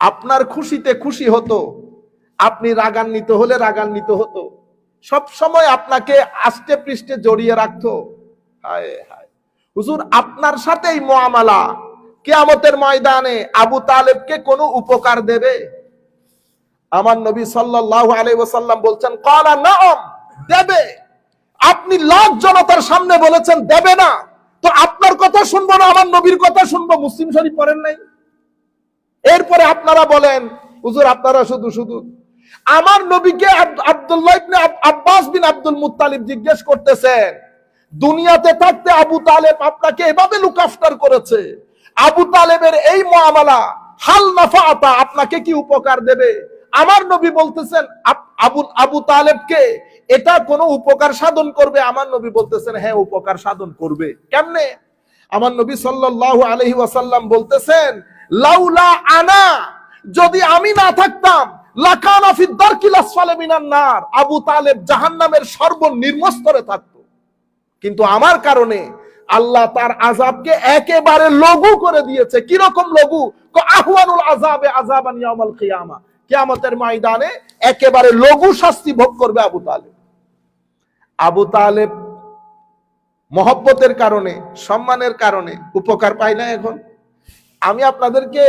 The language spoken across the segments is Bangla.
আপনার খুশিতে খুশি হতো, আপনি রাগান্বিত হলে রাগান্বিত হতো। সব সময় আপনাকে আষ্টে পৃষ্ঠে জড়িয়ে রাখতো। হুজুর, আপনার সাথেই মোয়ামালা কেয়ামতের ময়দানে আবু তালেবকে কোনো উপকার দেবে? আমার নবী সাল্লাল্লাহু আলাইহি ওয়াসাল্লাম বলছেন ক্বালা নাম দেবে। আপনি লাখ জনতার সামনে বলেছেন, দেবে না। তো আপনার কথা শুনব না, আমার নবীর কথা শুনব। মুসলিম শরীফ পড়েন নাই? এরপরে আপনারা বলেন, হুজুর, আপনারা শুধু শুধু। আমার নবীকে Abdullah Abbas bin Abdul Muttalib জিজ্ঞেস করতেছেন, দুনিয়াতে থাকতে আবু তালেব আপনাকে এভাবে লুক আফটার করেছে? আবু তালেবের এই মুআমালা হাল নাফাআতা, আপনাকে কি উপকার দেবে? আমার নবী বলতেছেন আব- আবু তালেবকে এটা কোনো উপকার সাধন করবে? আমার নবী বলতেছেন হ্যাঁ উপকার সাধন করবে। কেমনে? আমার নবী সাল্লাল্লাহু আলাইহি ওয়াসাল্লাম বলতেছেন লাউলা আনা, যদি আমি না থাকতাম, লাকানা ফি দারকিল আসফালে মিনান নার, আবু তালেব জাহান্নামের সর্বনিম্ন স্তরে থাকতো। কিন্তু আমার কারণে আল্লাহ তার আজাবকে একেবারে লঘু করে দিয়েছে। কি রকম লঘু আহওয়ানুল আযাবে আযাবান ইয়াউমাল কিয়ামা। কিয়ামতের ময়দানে একেবারে লঘু শাস্তি ভোগ করবে আবু তালেব। আবু তালেব মহব্বতের কারণে, সম্মানের কারণে উপকার পাই না এখন। আমি আপনাদেরকে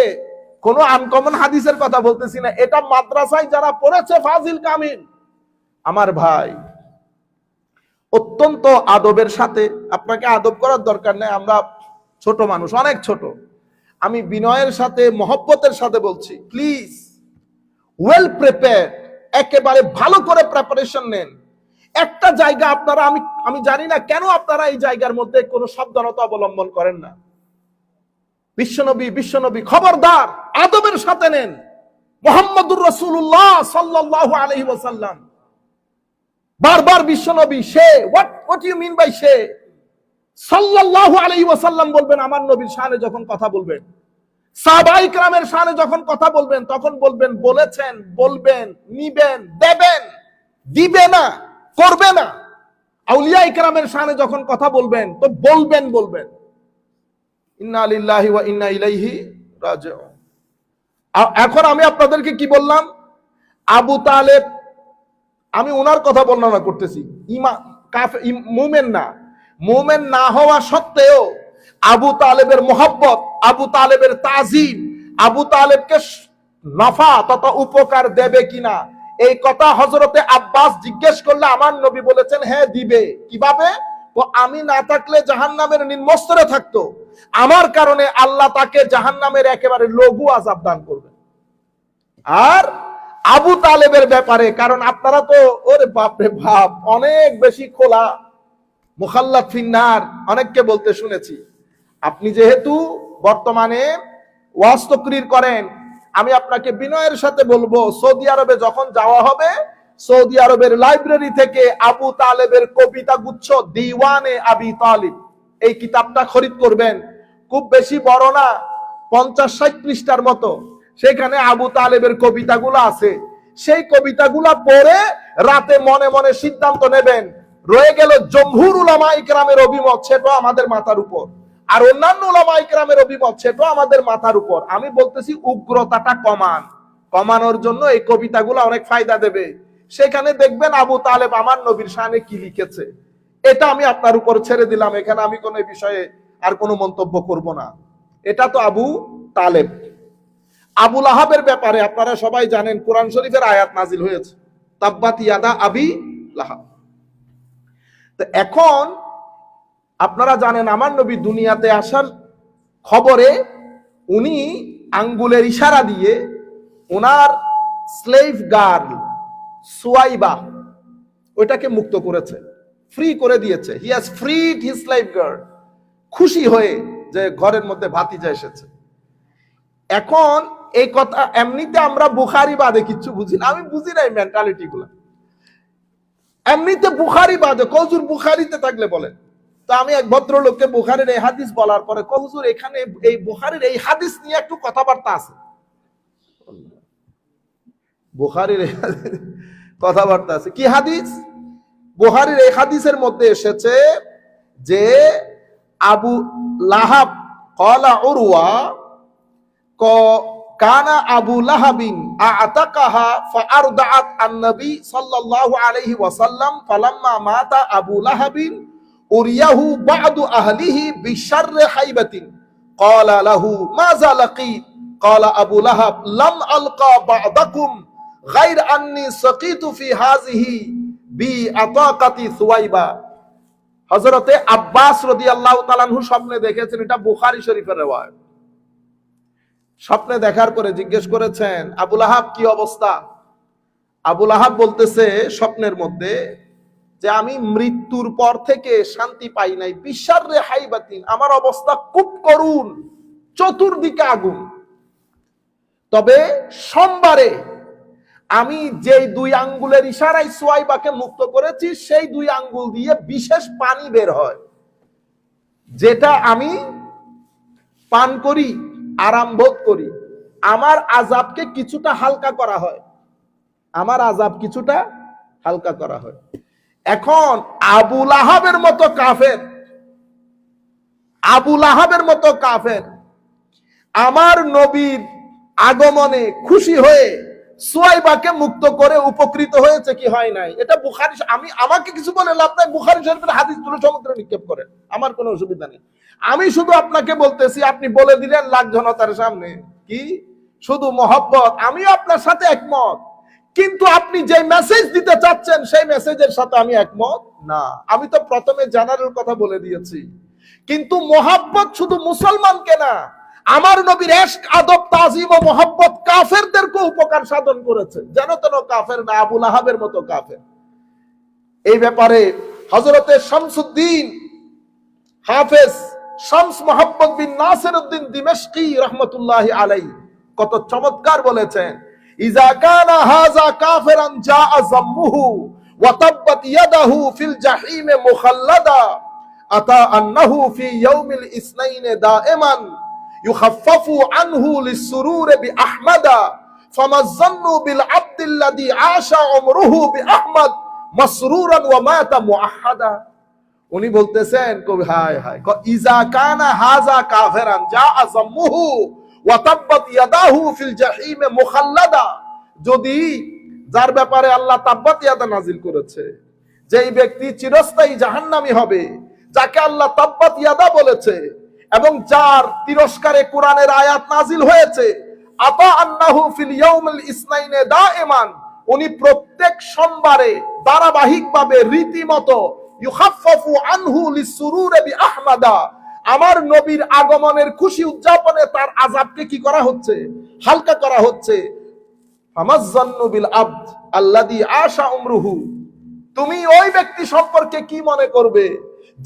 কোন আনকমন হাদিসের কথা বলতেছি না। এটা মাদ্রাসায় যারা পড়েছে, ফাজিল কামিল। আমার ভাই, অত্যন্ত আদবের সাথে, আপনাকে আদব করার দরকার নেই, আমরা ছোট মানুষ, অনেক ছোট। আমি বিনয়ের সাথে, মহব্বতের সাথে বলছি প্লিজ ওয়েল প্রিপেয়ার একেবারে ভালো করে প্রিপারেশন নেন। একটা জায়গা আপনারা, আমি আমি জানি না কেন আপনারা এই জায়গার মধ্যে কোনো সাবধানতা অবলম্বন করেন না। বিশ্বনবী বিশ্বনবী খবরদার, আদবের সাথে নেন। মোহাম্মদুর রসুল্লাহ সাল্লাহ আলহি ওসাল্লাম বারবার বিশ্বনবী, say what what you mean by say? সাল্লাহ আলহি ওসাল্লাম বলবেন, আমার নবীর শানে যখন কথা বলবেন। সাবাই ক্রামের শানে যখন কথা বলবেন, তখন বলবেন, বলেছেন, বলবেন, নিবেন, দেবেন, দিবে না, করবে না। আউলিয়া ইকরামের শানে যখন কথা বলবেন, তো বলবেন বলবেন। ইন্না এখন আমি আপনাদেরকে কি বললাম? আবু তালেব, আমি ওনার কথা বর্ণনা করতেছি। মুমেন না। মুমেন না হওয়া সত্ত্বেও আবু তালেবের মোহব্বত, আবু তালেবের তাজিম আবু তালেবকে নফা তথা উপকার দেবে কিনা? এই কথা হজরতে আব্বাস জিজ্ঞেস করলে আমার নবী বলেছেন হ্যাঁ দিবে। কীভাবে? আমি না থাকলে জাহান্নামের নিম্নস্তরে থাকতো। আমার কারণে আল্লাহ তাকে জাহান্নামের একেবারে লঘু আজাব দান করবে আর আবু তালেবের ব্যাপারে, কারণ আপনারা তো, ওরে বাপরে বাপ, অনেক বেশি খোলা, মুখাল্লাত ফিন্নার, অনেককে বলতে শুনেছি। আপনি যেহেতু বর্তমানে ওয়াজ তকরির করেন, আমি আপনাকে বিনয়ের সাথে বলব, সৌদি আরবে যখন যাওয়া হবে সৌদি আরবের লাইব্রেরি থেকে আবু তালেবের কবিতা গুচ্ছ দিওয়ানে আবি তালিব। এই কিতাবটা খরিদ করবেন। খুব বেশি বড় না, পঞ্চাশ ষাট পৃষ্ঠার মতো। সেখানে আবু তালেবের কবিতাগুলো আছে। সেই কবিতাগুলা পড়ে রাতে মনে মনে সিদ্ধান্ত নেবেন, রয়ে গেল জমহুর উলামা ইকরামের অভিমত সেটাও আমাদের মাথার উপর। আর অন্যান্য উলামা ইকরামের অভিমত সেটাও আমাদের মাথার উপর। আমি বলতেছি উগ্রতাটা কমান। কমানোর জন্য এই কবিতাগুলো অনেক ফায়দা দেবে। সেখানে দেখবেন আবু তালেব আমার নবীর শানে কি লিখেছে। এটা আমি আপনার উপর ছেড়ে দিলাম, এখানে আমি কোনো বিষয়ে আর কোনো মন্তব্য করব না। এটা তো আবু তালেব। আবুল আহাবের ব্যাপারে আপনারা সবাই জানেন, কোরআন শরীফের আয়াত নাজিল হয়েছে। তাব্বাত ইয়াদা আবি লাহাব। এখন আপনারা জানেন, আমার নবী দুনিয়াতে আসার খবরে উনি আঙ্গুলের ইশারা দিয়ে ওনার স্লেভ গার্ল সুয়াইবা, ওইটাকে মুক্ত করেছে ফ্রি করে দিয়েছে। He has freed his slave girl খুশি হয়ে যে ঘরের মধ্যে ভাতিজা এসেছে। এখন এই কথা এমনিতে আমরা বুখারি বাদে কিচ্ছু বুঝি না। আমি বুঝি না এই মেন্টালিটি গুলা। এমনিতে বুখারি বাদে কজুর বুখারিতে থাকলে বলেন। তো আমি এক ভদ্রলোককে বুখারির এই হাদিস বলার পরে কজুর এখানে এই বুখারির এই হাদিস নিয়ে একটু কথাবার্তা আছে। বুখারির কথাবার্তা আছে। কি হাদিস? বুখারির এই হাদিসের মধ্যে এসেছে যে আবু লাহাব কলা উরওয়া, ক, কানা আবু লাহাবিন আতাকাহা সাল্লাল্লাহু আলাইহি ওয়াসাল্লাম মাতা আবু লাহাবিন উরিয়াহু বা'দু আহলিহি বিশাররি হাইবাতিন। স্বপ্নে দেখেছেন, এটা বুখারী শরীফের স্বপ্নে দেখার পরে জিজ্ঞেস করেছেন আবুল আহাব কি অবস্থা? আবুল আহাব বলতেছে, স্বপ্নের মধ্যে যে আমি মৃত্যুর পর থেকে শান্তি পাই নাই। বিশ্বার রে হাইবাতিন, আমার অবস্থা খুব করুন চতুর্দিকে আগুন। তবে সোমবারে আমি যেই দুই আঙ্গুলের ইশারায় সোয়াইবাকে মুক্ত করেছি, সেই দুই আঙ্গুল দিয়ে বিশেষ পানি বের হয়। যেটা আমি পান করি, আরাম বোধ করি। আমার আজাবকে কিছুটা হালকা করা হয়। আমার আজাব কিছুটা হালকা করা হয়। এখন আবুল আহাবের মতো কাফের আবুল আহাবের মতো কাফের, আমার নবীর আগমনে খুশি হয়ে সুয়াইবাকে মুক্ত করে উপকৃত হয়েছে কি হয় নাই? এটা বুখারি আমি আমাকে কিছু বলে লাভ নাই, বুখারি শরীফের হাদিস তুলে সমুদ্রে নিক্ষেপ করেন আমার কোনো অসুবিধা নেই। আমি শুধু আপনাকে বলতেছি, আপনি বলে দিলেন লাখ জনতার সামনে। কি? শুধু মহব্বত। আমিও আপনার সাথে একমত। কিন্তু আপনি যে মেসেজ দিতে চাচ্ছেন, সেই মেসেজের সাথে আমি একমত না। আমি তো প্রথমে জেনারেল কথা বলে দিয়েছি। কিন্তু মোহাব্বত শুধু মুসলমানকে না আমার নবীর এশক আদব, তাজিম ও মোহাব্বত কাফেরদেরকে উপকার সাধন করেছে। যেন তেন কাফের না আবুল আহাবের মতো কাফের। এই ব্যাপারে হজরতে শামসুদ্দিন হাফেজ শামস মোহাম্মদ বিন নাসির উদ্দিন দিমেশকি রহমতুল্লাহ আলাই কত চমৎকার বলেছেন ইজা কানা হাজা কাফিরান ওয়া তাব্বাত ইয়াদাহু ফিল জাহিম মুখাল্লাদা, আতা আন্নাহু ফি ইয়াউমিল ইসনাইন ওয়া উনি বলতেছেন, কবি, হায় হায় ইজা কানা যা তাব্বাত ইয়াদাহু ফিল জাহিমে মুখাল্লাদা। যদি যার ব্যাপারে আল্লাহ তাব্বাত ইয়াদা নাজিল করেছে, যেই ব্যক্তি চিরস্থায়ী জাহান্নামী হবে, যাকে আল্লাহ তাব্বাত ইয়াদা বলেছে এবং যার তিরস্কারে কোরআনের আয়াত নাজিল হয়েছে, আতা আন্নাহু ফিল ইয়াউমিল ইসনাইনে দাইমান উনি প্রত্যেক সোমবারে ধারাবাহিকভাবে রীতিমতো আনহু বিআহমাদা, আমার নবীর আগমনের খুশি উদযাপনে তার আযাবকে কি করা হচ্ছে? হালকা করা হচ্ছে। বিল আল্লাযী আশা উমরুহু। তুমি ওই ব্যক্তি সম্পর্কে কি মনে করবে?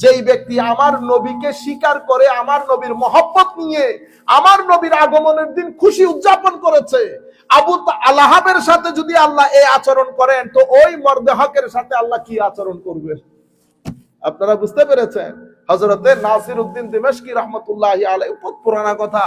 যেই ব্যক্তি আমার নবীকে স্বীকার করে আমার নবীর মহব্বত নিয়ে আমার নবীর আগমনের দিন খুশি উদযাপন করেছে। আবু আলাহাবের সাথে যদি আল্লাহ এই আচরণ করেন, তো ওই মর্দেহকের সাথে আল্লাহ কি আচরণ করবে? আপনারা বুঝতে পেরেছেন? হজরতে নাসির উদ্দিন দিমেশকি রহমতুল্লাহ আলাই পুরানা কথা।